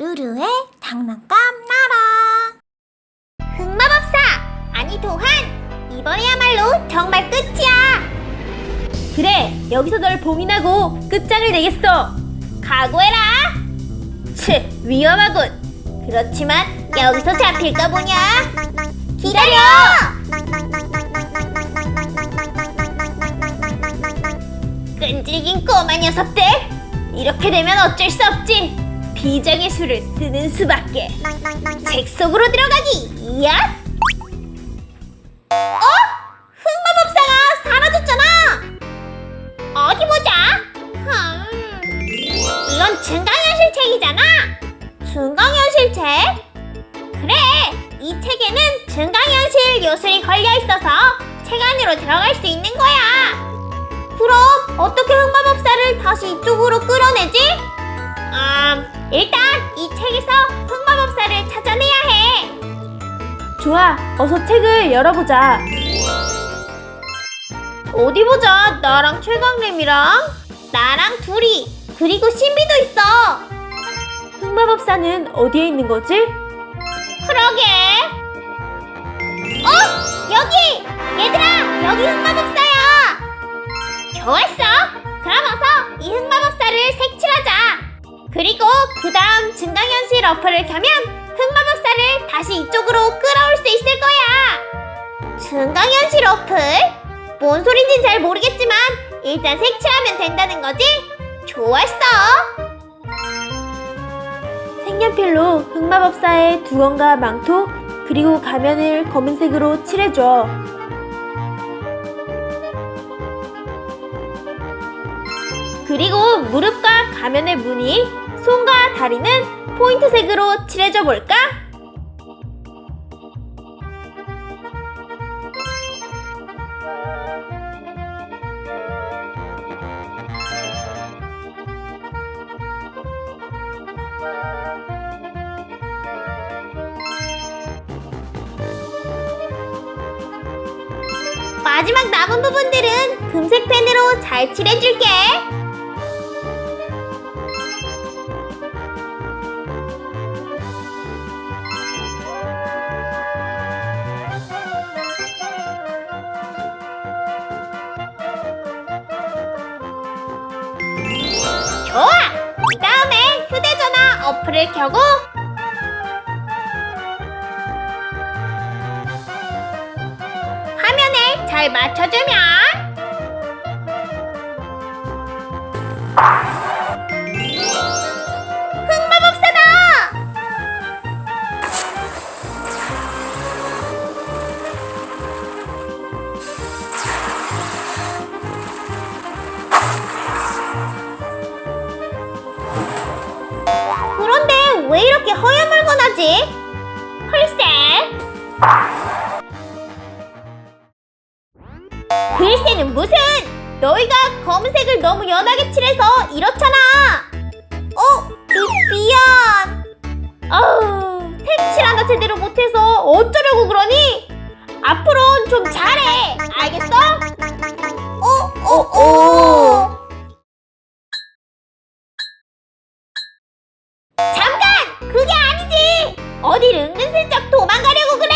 루루의 장난감 나라. 흑마법사 아니 도한 이번에야말로 정말 끝이야! 그래, 여기서 널 봉인하고 끝장을 내겠어. 각오해라! 치 위험하군. 그렇지만 여기서 잡힐까 보냐? 기다려! 끈질긴 꼬마 녀석들! 이렇게 되면 어쩔 수 없지 비장의 수를 쓰는 수밖에. 책 속으로 들어가기! 야! 어? 흑마법사가 사라졌잖아! 어디 보자! 흠, 이건 증강현실 책이잖아! 증강현실 책? 그래! 이 책에는 증강현실 요술이 걸려 있어서 책 안으로 들어갈 수 있는 거야 일단 이 책에서 흑마법사를 찾아내야 해. 좋아, 어서 책을 열어보자. 어디 보자. 나랑 최강림이랑 나랑 둘이 그리고 신비도 있어. 흑마법사는 어디에 있는 거지? 그러게. 어? 여기! 얘들아! 여기 흑마법사야! 좋았어! 그럼 어서 이 흑마법사를 색칠하자! 그리고 그 다음 증강현실 어플을 켜면 흑마법사를 다시 이쪽으로 끌어올 수 있을 거야! 증강현실 어플? 뭔 소린진 잘 모르겠지만 일단 색칠하면 된다는 거지? 좋았어! 색연필로 흑마법사의 두건과 망토 그리고 가면을 검은색으로 칠해줘. 그리고 무릎과 가면의 무늬, 손과 다리는 포인트색으로 칠해줘 볼까? 마지막 남은 부분들은 금색 펜으로 잘 칠해줄게. 어플을 켜고 화면을 잘 맞춰주면 왜 이렇게 허여멀건하지? 글쎄 글쎄는 무슨! 너희가 검은색을 너무 연하게 칠해서 이렇잖아! 어? 미, 미안! 아우, 색칠 하나 제대로 못해서 어쩌려고 그러니? 앞으로는 좀 잘해! 알겠어? 어? 어? 어? 어딜 은근슬쩍 도망가려고 그래!